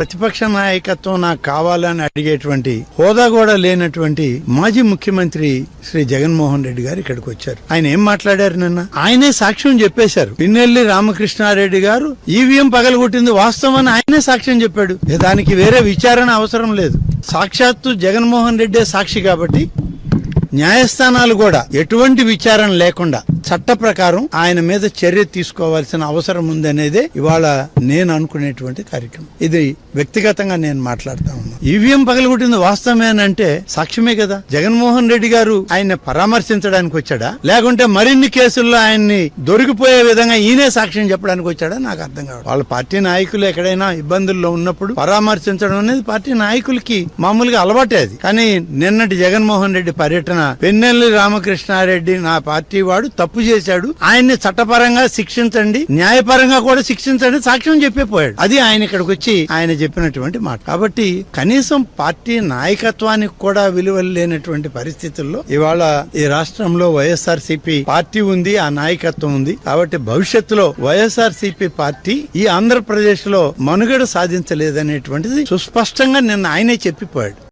ప్రతిపక్ష నాయకత్వం నాకు కావాలని అడిగేటువంటి హోదా కూడా లేనటువంటి మాజీ ముఖ్యమంత్రి శ్రీ జగన్మోహన్ రెడ్డి గారు ఇక్కడికి వచ్చారు. ఆయన ఏం మాట్లాడారు నిన్న? ఆయనే సాక్ష్యం చెప్పేశారు. పిన్నెల్లి రామకృష్ణారెడ్డి గారు ఈవీఎం పగలగొట్టింది వాస్తవం అని ఆయనే సాక్ష్యం చెప్పాడు. దానికి వేరే విచారణ అవసరం లేదు. సాక్షాత్తు జగన్మోహన్ రెడ్డే సాక్షి కాబట్టి న్యాయస్థానాలు కూడా ఎటువంటి విచారణ లేకుండా చట్ట ప్రకారం ఆయన మీద చర్య తీసుకోవాల్సిన అవసరం ఉందనేదే ఇవాళ నేను అనుకునేటువంటి కార్యక్రమం. ఇది వ్యక్తిగతంగా నేను మాట్లాడుతా ఈవీఎం పగలగొట్టింది వాస్తవమేనంటే సాక్ష్యమే కదా. జగన్మోహన్ రెడ్డి గారు ఆయన్ని పరామర్శించడానికి వచ్చాడా? లేకుంటే మరిన్ని కేసుల్లో ఆయన్ని దొరికిపోయే విధంగా ఈయనే సాక్ష్యం చెప్పడానికి వచ్చాడా? నాకు అర్థం కాదు వాళ్ళ పార్టీ నాయకులు ఎక్కడైనా ఇబ్బందుల్లో ఉన్నప్పుడు పరామర్శించడం అనేది పార్టీ నాయకులకి మామూలుగా అలవాటే అది. కానీ నిన్నటి జగన్మోహన్ రెడ్డి పర్యటన పెన్నెల్లి రామకృష్ణారెడ్డి నా పార్టీ వాడు తప్పు చేశాడు. ఆయన్ని చట్టపరంగా శిక్షించండి న్యాయపరంగా కూడా శిక్షించండి సాక్ష్యం చెప్పే పోయాడు అది ఆయన ఇక్కడికి వచ్చి ఆయన చెప్పినటువంటి మాట. కాబట్టి కనీసం పార్టీ నాయకత్వానికి కూడా విలువలు లేనటువంటి పరిస్థితుల్లో ఇవాళ ఈ రాష్ట్రంలో వైఎస్ఆర్ పార్టీ ఉంది ఆ నాయకత్వం ఉంది. కాబట్టి భవిష్యత్తులో వైఎస్ఆర్ పార్టీ ఈ ఆంధ్రప్రదేశ్లో మనుగడ సాధించలేదనేటువంటిది సుస్పష్టంగా నిన్న ఆయనే చెప్పిపోయాడు.